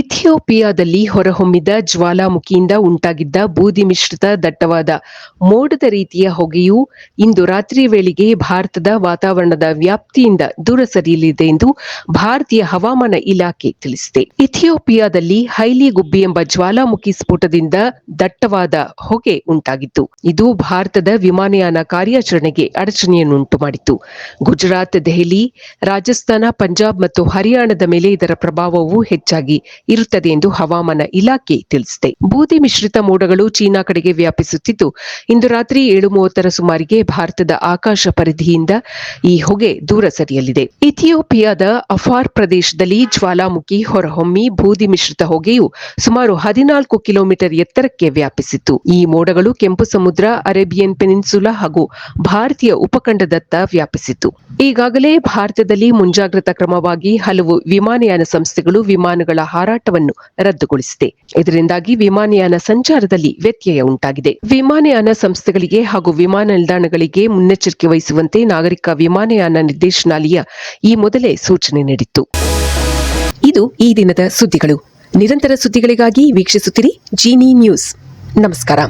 ಇಥಿಯೋಪಿಯಾದಲ್ಲಿ ಹೊರಹೊಮ್ಮಿದ ಜ್ವಾಲಾಮುಖಿಯಿಂದ ಉಂಟಾಗಿದ್ದ ಬೂದಿ ಮಿಶ್ರಿತ ದಟ್ಟವಾದ ಮೋಡದ ರೀತಿಯ ಹೊಗೆಯು ಇಂದು ರಾತ್ರಿ ವೇಳೆಗೆ ಭಾರತದ ವಾತಾವರಣದ ವ್ಯಾಪ್ತಿಯಿಂದ ದೂರ ಸರಿಯಲಿದೆ ಎಂದು ಭಾರತೀಯ ಹವಾಮಾನ ಇಲಾಖೆ ತಿಳಿಸಿದೆ. ಇಥಿಯೋಪಿಯಾದಲ್ಲಿ ಹೈಲಿ ಗುಬ್ಬಿ ಎಂಬ ಜ್ವಾಲಾಮುಖಿ ಸ್ಫೋಟದಿಂದ ದಟ್ಟವಾದ ಹೊಗೆ ಉಂಟಾಗಿತ್ತು. ಇದು ಭಾರತದ ವಿಮಾನಯಾನ ಕಾರ್ಯಾಚರಣೆಗೆ ಅಡಚಣೆಯನ್ನುಂಟು ಮಾಡಿತ್ತು. ಗುಜರಾತ್, ದೆಹಲಿ, ರಾಜಸ್ಥಾನ, ಪಂಜಾಬ್ ಮತ್ತು ಹರಿಯಾಣದ ಮೇಲೆ ಇದರ ಪ್ರಭಾವವು ಹೆಚ್ಚಾಗಿ ಇರುತ್ತದೆ ಎಂದು ಹವಾಮಾನ ಇಲಾಖೆ ತಿಳಿಸಿದೆ. ಬೂದಿ ಮಿಶ್ರಿತ ಮೋಡಗಳು ಚೀನಾ ಕಡೆಗೆ ವ್ಯಾಪಿಸುತ್ತಿದ್ದು, ಇಂದು ರಾತ್ರಿ ಏಳು ಮೂವತ್ತರ ಸುಮಾರಿಗೆ ಭಾರತದ ಆಕಾಶ ಪರಿಧಿಯಿಂದ ಈ ಹೊಗೆ ದೂರ ಸರಿಯಲಿದೆ. ಇಥಿಯೋಪಿಯಾದ ಅಫಾರ್ ಪ್ರದೇಶದಲ್ಲಿ ಜ್ವಾಲಾಮುಖಿ ಹೊರಹೊಮ್ಮಿ ಬೂದಿ ಮಿಶ್ರಿತ ಹೊಗೆಯು ಸುಮಾರು ಹದಿನಾಲ್ಕು ಕಿಲೋಮೀಟರ್ ಎತ್ತರಕ್ಕೆ ವ್ಯಾಪಿಸಿತ್ತು. ಈ ಮೋಡಗಳು ಕೆಂಪು ಸಮುದ್ರ, ಅರೇಬಿಯನ್ ಪೆನಿನ್ಸುಲಾ ಹಾಗೂ ಭಾರತೀಯ ಉಪಖಂಡದತ್ತ ವ್ಯಾಪಿಸಿತ್ತು. ಈಗಾಗಲೇ ಭಾರತದಲ್ಲಿ ಮುಂಜಾಗ್ರತಾ ಕ್ರಮವಾಗಿ ಹಲವು ವಿಮಾನಯಾನ ಸಂಸ್ಥೆಗಳು ವಿಮಾನಗಳ ಹಾರಾಟವನ್ನು ರದ್ದುಗೊಳಿಸಿದೆ. ಇದರಿಂದಾಗಿ ವಿಮಾನಯಾನ ಸಂಚಾರದಲ್ಲಿ ವ್ಯತ್ಯಯ ಉಂಟಾಗಿದೆ. ವಿಮಾನಯಾನ ಸಂಸ್ಥೆಗಳಿಗೆ ಹಾಗೂ ವಿಮಾನ ನಿಲ್ದಾಣಗಳಿಗೆ ಮುನ್ನೆಚ್ಚರಿಕೆ ವಹಿಸುವಂತೆ ನಾಗರಿಕ ವಿಮಾನಯಾನ ನಿರ್ದೇಶನಾಲಯ ಈ ಮೊದಲೇ ಸೂಚನೆ ನೀಡಿತ್ತು. ಇದು ಈ ದಿನದ ಸುದ್ದಿಗಳು. ನಿರಂತರ ಸುದ್ದಿಗಳಿಗಾಗಿ ವೀಕ್ಷಿಸುತ್ತಿರಿ ಜೀನಿ ನ್ಯೂಸ್ ನಮಸ್ಕಾರ.